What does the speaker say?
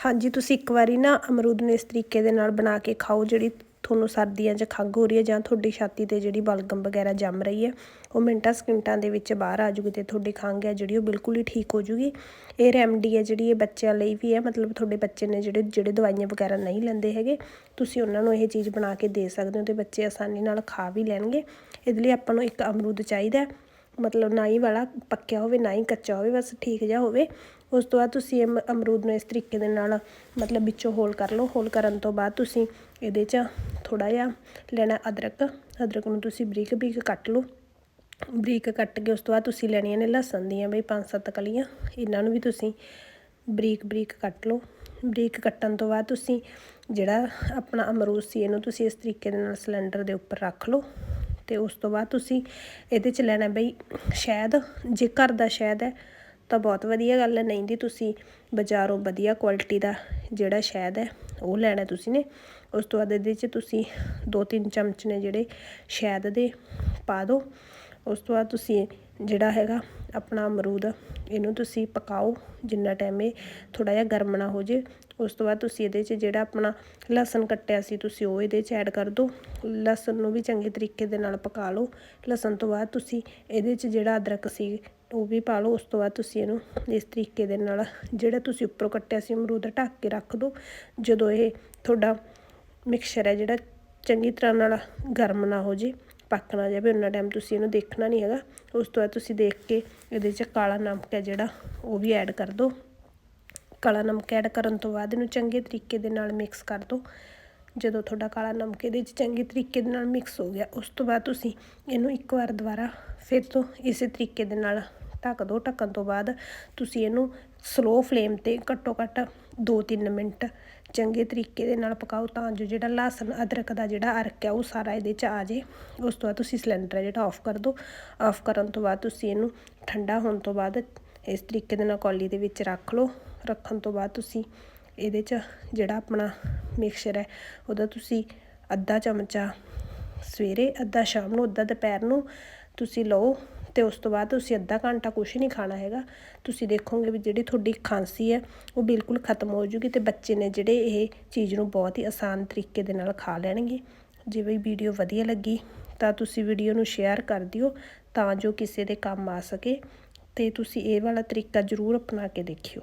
ਹਾਂਜੀ, ਤੁਸੀਂ ਇੱਕ ਵਾਰੀ ਨਾ ਅਮਰੂਦ ਨੂੰ ਇਸ ਤਰੀਕੇ ਦੇ ਨਾਲ ਬਣਾ ਕੇ ਖਾਓ, ਜਿਹੜੀ ਤੁਹਾਨੂੰ ਸਰਦੀਆਂ 'ਚ ਖੰਘ ਹੋ ਰਹੀ ਹੈ ਜਾਂ ਤੁਹਾਡੀ ਛਾਤੀ ਤੇ ਜਿਹੜੀ ਬਲਗਮ ਵਗੈਰਾ ਜੰਮ ਰਹੀ ਹੈ, ਉਹ ਮਿੰਟਾਂ ਸਕਿੰਟਾਂ ਦੇ ਵਿੱਚ ਬਾਹਰ ਆ ਜੂਗੀ ਤੇ ਤੁਹਾਡੀ ਖੰਘ ਹੈ ਜਿਹੜੀ ਉਹ ਬਿਲਕੁਲ ਹੀ ਠੀਕ ਹੋ ਜੂਗੀ। ਇਹ ਰੈਮਡੀ ਹੈ ਜਿਹੜੀ ਇਹ ਬੱਚਿਆਂ ਲਈ ਵੀ ਹੈ, ਮਤਲਬ ਤੁਹਾਡੇ ਬੱਚੇ ਨੇ ਜਿਹੜੇ ਜਿਹੜੇ ਦਵਾਈਆਂ ਵਗੈਰਾ ਨਹੀਂ ਲੈਂਦੇ ਹੈਗੇ, ਤੁਸੀਂ ਉਹਨਾਂ ਨੂੰ ਇਹ ਚੀਜ਼ ਬਣਾ ਕੇ ਦੇ ਸਕਦੇ ਹੋ ਤੇ ਬੱਚੇ ਆਸਾਨੀ ਨਾਲ ਖਾ ਵੀ ਲੈਣਗੇ। ਇਹਦੇ ਲਈ ਆਪਾਂ ਨੂੰ ਇੱਕ ਅਮਰੂਦ ਚਾਹੀਦਾ ਮਤਲਬ ਨਾ ਹੀ ਵਾਲਾ ਪੱਕਿਆ ਹੋਵੇ, ਨਾ ਹੀ ਕੱਚਾ ਹੋਵੇ, ਬਸ ਠੀਕ ਜਿਹਾ ਹੋਵੇ। ਉਸ ਤੋਂ ਬਾਅਦ ਤੁਸੀਂ ਇਹ ਅਮਰੂਦ ਨੂੰ ਇਸ ਤਰੀਕੇ ਦੇ ਨਾਲ ਮਤਲਬ ਵਿੱਚੋਂ ਹੋਲ ਕਰ ਲਓ। ਹੋਲ ਕਰਨ ਤੋਂ ਬਾਅਦ ਤੁਸੀਂ ਇਹਦੇ 'ਚ ਥੋੜਾ ਜਿਹਾ ਲੈਣਾ ਅਦਰਕ। ਅਦਰਕ ਨੂੰ ਤੁਸੀਂ ਬਰੀਕ ਬਰੀਕ ਕੱਟ ਲਓ। ਬਰੀਕ ਕੱਟ ਕੇ ਉਸ ਤੋਂ ਬਾਅਦ ਤੁਸੀਂ ਲੈਣੀਆਂ ਨੇ ਲਸਣ ਦੀਆਂ ਬਈ ਪੰਜ ਸੱਤ ਕਲੀਆਂ। ਇਹਨਾਂ ਨੂੰ ਵੀ ਤੁਸੀਂ ਬਰੀਕ ਬਰੀਕ ਕੱਟ ਲਓ। ਬਰੀਕ ਕੱਟਣ ਤੋਂ ਬਾਅਦ ਤੁਸੀਂ ਜਿਹੜਾ ਆਪਣਾ ਅਮਰੂਦ ਸੀ, ਇਹਨੂੰ ਤੁਸੀਂ ਇਸ ਤਰੀਕੇ ਦੇ ਨਾਲ ਸਿਲੰਡਰ ਦੇ ਉੱਪਰ ਰੱਖ ਲਓ। ਤੇ ਉਸ ਤੋਂ ਬਾਅਦ ਤੁਸੀਂ ਇਹਦੇ 'ਚ ਲੈਣਾ ਬਈ ਸ਼ਹਿਦ, ਜੇ ਘਰ ਦਾ ਸ਼ਹਿਦ ਹੈ, ਤਾਂ ਬਹੁਤ ਵਧੀਆ ਗੱਲ ਹੈ, ਨਹੀਂ ਦੀ ਤੁਸੀਂ ਬਾਜ਼ਾਰੋਂ ਵਧੀਆ ਕੁਆਲਿਟੀ ਦਾ ਜਿਹੜਾ ਸ਼ਹਿਦ ਹੈ, ਉਹ ਲੈਣਾ ਤੁਸੀਂ ਨੇ। ਉਸ ਤੋਂ ਬਾਅਦ ਇਹਦੇ 'ਚ ਤੁਸੀਂ ਦੋ ਤਿੰਨ ਚਮਚ ਨੇ ਜਿਹੜੇ ਸ਼ਹਿਦ ਦੇ ਪਾ ਦਿਓ। ਉਸ ਤੋਂ ਬਾਅਦ ਤੁਸੀਂ ਜਿਹੜਾ ਹੈਗਾ ਆਪਣਾ ਅਮਰੂਦ, ਇਹਨੂੰ ਤੁਸੀਂ ਪਕਾਓ ਜਿੰਨਾ ਟਾਈਮ ਇਹ ਥੋੜਾ ਜਿਹਾ ਗਰਮ ਨਾ ਹੋ ਜੇ। ਉਸ ਤੋਂ ਬਾਅਦ ਤੁਸੀਂ ਇਹਦੇ 'ਚ ਜਿਹੜਾ ਆਪਣਾ ਲਸਣ ਕੱਟਿਆ ਸੀ ਤੁਸੀਂ ਉਹ ਇਹਦੇ 'ਚ ਐਡ ਕਰ ਦਿਓ ਲਸਣ ਨੂੰ ਵੀ ਚੰਗੇ ਤਰੀਕੇ ਦੇ ਨਾਲ ਪਕਾ ਲਓ। ਲਸਣ ਤੋਂ ਬਾਅਦ ਤੁਸੀਂ ਇਹਦੇ 'ਚ ਜਿਹੜਾ ਅਦਰਕ ਸੀ ਉਹ ਵੀ ਪਾ ਲਓ। ਉਸ ਤੋਂ ਬਾਅਦ ਤੁਸੀਂ ਇਹਨੂੰ ਇਸ ਤਰੀਕੇ ਦੇ ਨਾਲ ਜਿਹੜਾ ਤੁਸੀਂ ਉੱਪਰੋਂ ਕੱਟਿਆ ਸੀ ਅਮਰੂਦ ਢੱਕ ਕੇ ਰੱਖ ਦਿਓ ਜਦੋਂ ਇਹ ਤੁਹਾਡਾ ਮਿਕਸਚਰ ਹੈ ਜਿਹੜਾ ਚੰਗੀ ਤਰ੍ਹਾਂ ਨਾਲ ਗਰਮ ਨਾ ਹੋ ਜੇ। ਪੱਕ ਨਾ ਜਾਵੇ ਉਹਨਾਂ ਟਾਈਮ ਤੁਸੀਂ ਇਹਨੂੰ ਦੇਖਣਾ ਨਹੀਂ ਹੈਗਾ। ਉਸ ਤੋਂ ਬਾਅਦ ਤੁਸੀਂ ਦੇਖ ਕੇ ਇਹਦੇ 'ਚ ਕਾਲਾ ਨਮਕ ਹੈ ਜਿਹੜਾ, ਉਹ ਵੀ ਐਡ ਕਰ ਦਿਓ ਕਾਲਾ ਨਮਕ ਐਡ ਕਰਨ ਤੋਂ ਬਾਅਦ ਇਹਨੂੰ ਚੰਗੇ ਤਰੀਕੇ ਦੇ ਨਾਲ ਮਿਕਸ ਕਰ ਦਿਓ ਜਦੋਂ ਤੁਹਾਡਾ ਕਾਲਾ ਨਮਕ ਇਹਦੇ 'ਚ ਚੰਗੇ ਤਰੀਕੇ ਦੇ ਨਾਲ ਮਿਕਸ ਹੋ ਗਿਆ, ਉਸ ਤੋਂ ਬਾਅਦ ਤੁਸੀਂ ਇਹਨੂੰ ਇੱਕ ਵਾਰ ਦੁਬਾਰਾ ਫਿਰ ਤੋਂ ਇਸੇ ਤਰੀਕੇ ਦੇ ਨਾਲ ਢੱਕ ਦਿਓ ਢੱਕਣ ਤੋਂ ਬਾਅਦ ਤੁਸੀਂ ਇਹਨੂੰ ਸਲੋ ਫਲੇਮ ਤੇ ਘੱਟੋ ਘੱਟ 2-3 ਮਿੰਟ ਚੰਗੇ ਤਰੀਕੇ ਦੇ ਨਾਲ ਪਕਾਓ ਤਾਂ ਜੋ ਜਿਹੜਾ ਲਸਣ, ਅਦਰਕ ਦਾ ਜਿਹੜਾ ਅਰਕ ਹੈ ਉਹ ਸਾਰਾ ਇਹਦੇ 'ਚ ਆ ਜੇ। ਉਸ ਤੋਂ ਬਾਅਦ ਤੁਸੀਂ ਸਿਲੰਡਰ ਹੈ ਜਿਹੜਾ ਆਫ ਕਰ ਦਿਓ ਆਫ ਕਰਨ ਤੋਂ ਬਾਅਦ ਤੁਸੀਂ ਇਹਨੂੰ ਠੰਡਾ ਹੋਣ ਤੋਂ ਬਾਅਦ ਇਸ ਤਰੀਕੇ ਦੇ ਨਾਲ ਕੌਲੀ ਦੇ ਵਿੱਚ ਰੱਖ ਲਓ। ਰੱਖਣ ਤੋਂ ਬਾਅਦ ਤੁਸੀਂ ਇਹਦੇ 'ਚ ਜਿਹੜਾ ਆਪਣਾ ਮਿਕਸਚਰ ਹੈ, ਉਹਦਾ ਤੁਸੀਂ ਅੱਧਾ ਚਮਚਾ ਸਵੇਰੇ, ਅੱਧਾ ਸ਼ਾਮ ਨੂੰ, ਅੱਧਾ ਦੁਪਹਿਰ ਨੂੰ ਤੁਸੀਂ ਲਓ। ਤੇ ਉਸ ਤੋਂ ਬਾਅਦ ਤੁਸੀਂ ਅੱਧਾ ਘੰਟਾ ਕੁਝ ਨਹੀਂ ਖਾਣਾ ਹੈਗਾ। ਤੁਸੀਂ ਦੇਖੋਗੇ ਵੀ ਜਿਹੜੀ ਤੁਹਾਡੀ ਖਾਂਸੀ ਹੈ, ਉਹ ਬਿਲਕੁਲ ਖਤਮ ਹੋ ਜੂਗੀ ਤੇ ਬੱਚੇ ਨੇ ਜਿਹੜੇ ਇਹ ਚੀਜ਼ ਨੂੰ ਬਹੁਤ ਹੀ ਆਸਾਨ ਤਰੀਕੇ ਦੇ ਨਾਲ ਖਾ ਲੈਣਗੇ। ਜੇ ਵੀ ਵੀਡੀਓ ਵਧੀਆ ਲੱਗੀ ਤਾਂ ਤੁਸੀਂ ਵੀਡੀਓ ਨੂੰ ਸ਼ੇਅਰ ਕਰ ਦਿਓ ਤਾਂ ਜੋ ਕਿਸੇ ਦੇ ਕੰਮ ਆ ਸਕੇ ਤੇ ਤੁਸੀਂ ਇਹ ਵਾਲਾ ਤਰੀਕਾ ਜ਼ਰੂਰ ਅਪਣਾ ਕੇ ਦੇਖਿਓ।